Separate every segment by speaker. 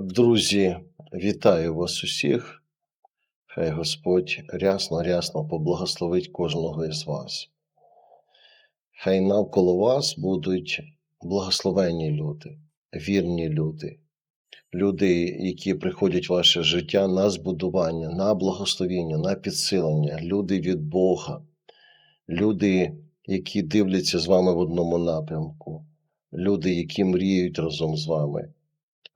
Speaker 1: Друзі, вітаю вас усіх. Хай Господь рясно, рясно поблагословить кожного із вас. Хай навколо вас будуть благословенні люди, вірні люди, люди, які приходять в ваше життя на збудування, на благословення, на підсилення, люди від Бога, люди, які дивляться з вами в одному напрямку, люди, які мріють разом з вами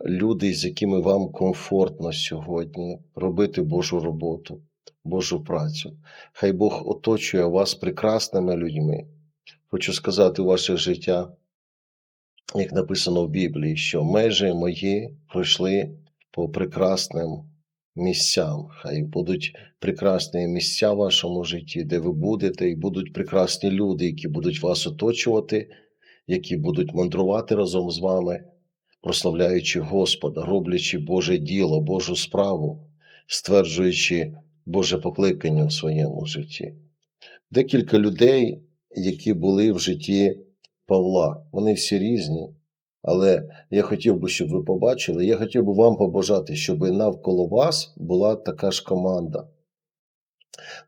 Speaker 1: люди, з якими вам комфортно сьогодні робити Божу роботу, Божу працю. Хай Бог оточує вас прекрасними людьми. Хочу сказати у ваше життя, як написано в Біблії, що межі мої пройшли по прекрасним місцям. Хай будуть прекрасні місця в вашому житті, де ви будете, і будуть прекрасні люди, які будуть вас оточувати, які будуть мандрувати разом з вами прославляючи Господа, роблячи Боже діло, Божу справу, стверджуючи Боже покликання в своєму житті. Декілька людей, які були в житті Павла, вони всі різні, але я хотів би, щоб ви побачили, я хотів би вам побажати, щоб навколо вас була така ж команда.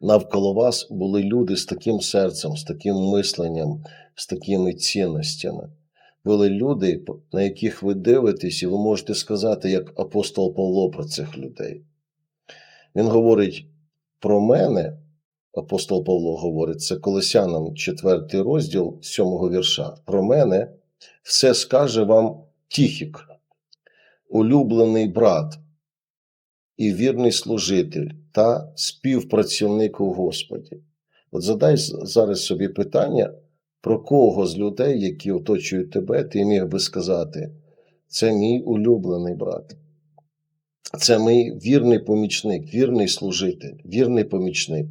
Speaker 1: Навколо вас були люди з таким серцем, з таким мисленням, з такими цінностями були люди, на яких ви дивитесь, і ви можете сказати, як апостол Павло про цих людей. Він говорить про мене, апостол Павло говорить, це Колосянам 4 розділ 7 вірша. Про мене все скаже вам Тіхік, улюблений брат і вірний служитель та співпрацівник у Господі. От задай зараз собі питання. Про кого з людей, які оточують тебе, ти міг би сказати, це мій улюблений брат, це мій вірний помічник, вірний служитель, вірний помічник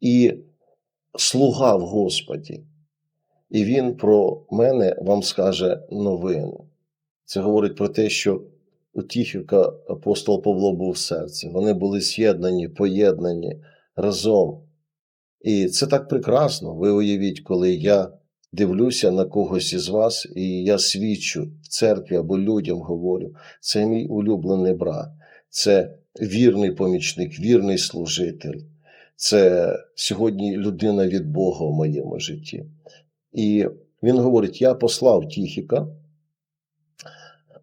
Speaker 1: і слуга в Господі. І він про мене вам скаже новину. Це говорить про те, що у Тіхіка апостол Павло був в серці. Вони були з'єднані, поєднані разом. І це так прекрасно. Ви уявіть, коли я дивлюся на когось із вас, і я свідчу в церкві або людям говорю, це мій улюблений брат, це вірний помічник, вірний служитель, це сьогодні людина від Бога в моєму житті. І він говорить: Я послав Тіхіка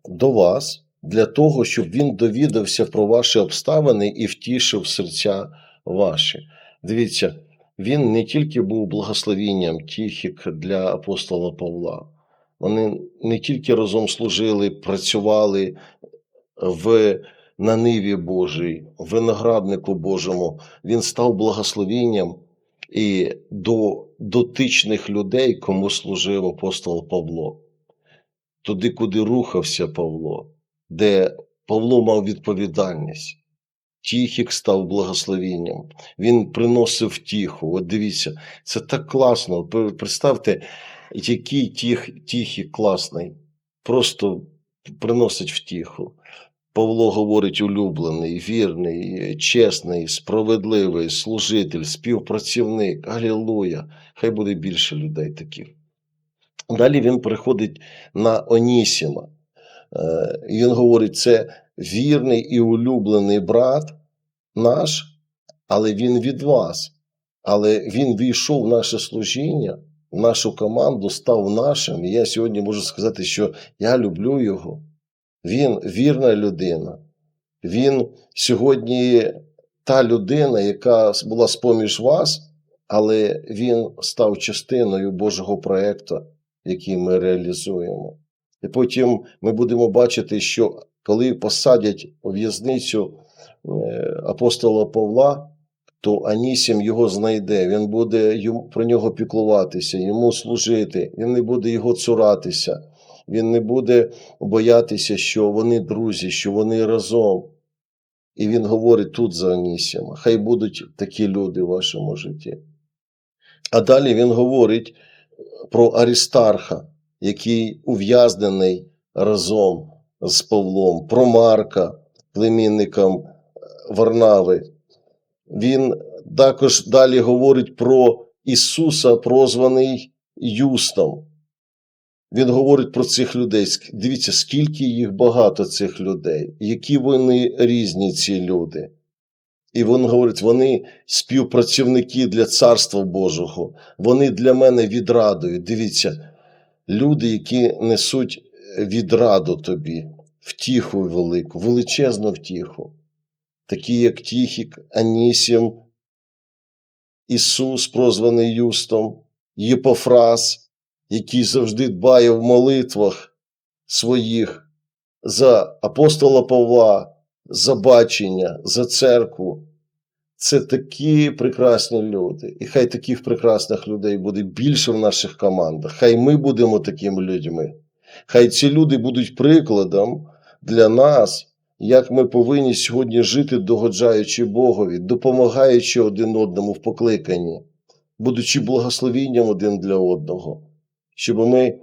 Speaker 1: до вас для того, щоб він довідався про ваші обставини і втішив серця ваші. Дивіться, він не тільки був благословінням Тіхік для апостола Павла, вони не тільки разом служили, працювали в на ниві Божій, винограднику Божому. Він став благословінням і до дотичних людей, кому служив апостол Павло. Туди, куди рухався Павло, де Павло мав відповідальність. Тіхік став благословінням, він приносив тіху. От дивіться, це так класно. Представте, який тіх, тіхік класний, просто приносить втіху. Павло говорить, улюблений, вірний, чесний, справедливий, служитель, співпрацівник. Алілуя! Хай буде більше людей таких. Далі він приходить на Онісіма. Е, він говорить, це вірний і улюблений брат наш, але він від вас. Але він війшов в наше служіння, в нашу команду, став нашим. І я сьогодні можу сказати, що я люблю його. Він вірна людина. Він сьогодні та людина, яка була з-поміж вас, але він став частиною Божого проєкту, який ми реалізуємо. І потім ми будемо бачити, що коли посадять у в'язницю е, апостола Павла, то Анісім його знайде, він буде про нього піклуватися, йому служити, він не буде його цуратися, він не буде боятися, що вони друзі, що вони разом. І він говорить тут за Анісіма. Хай будуть такі люди в вашому житті. А далі він говорить про Арістарха, який ув'язнений разом з Павлом, про Марка, племінником Варнави. Він також далі говорить про Ісуса, прозваний Юстом. Він говорить про цих людей. Дивіться, скільки їх багато цих людей, які вони різні, ці люди. І він говорить, вони співпрацівники для Царства Божого, вони для мене відрадою. Дивіться, люди, які несуть відраду тобі, втіху велику, величезну втіху, такі як Тіхік, Анісім, Ісус, прозваний Юстом, Єпофраз, який завжди дбає в молитвах своїх за апостола Павла, за бачення, за церкву. Це такі прекрасні люди. І хай таких прекрасних людей буде більше в наших командах. Хай ми будемо такими людьми. Хай ці люди будуть прикладом для нас, як ми повинні сьогодні жити, догоджаючи Богові, допомагаючи один одному в покликанні, будучи благословінням один для одного, щоб ми,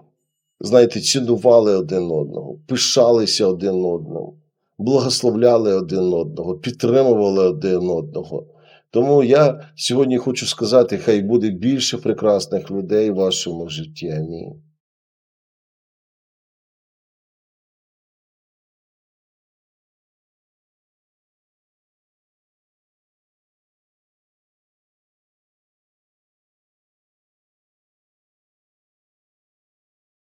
Speaker 1: знаєте, цінували один одного, пишалися один одному, благословляли один одного, підтримували один одного. Тому я сьогодні хочу сказати, хай буде більше прекрасних людей в вашому житті. Амінь.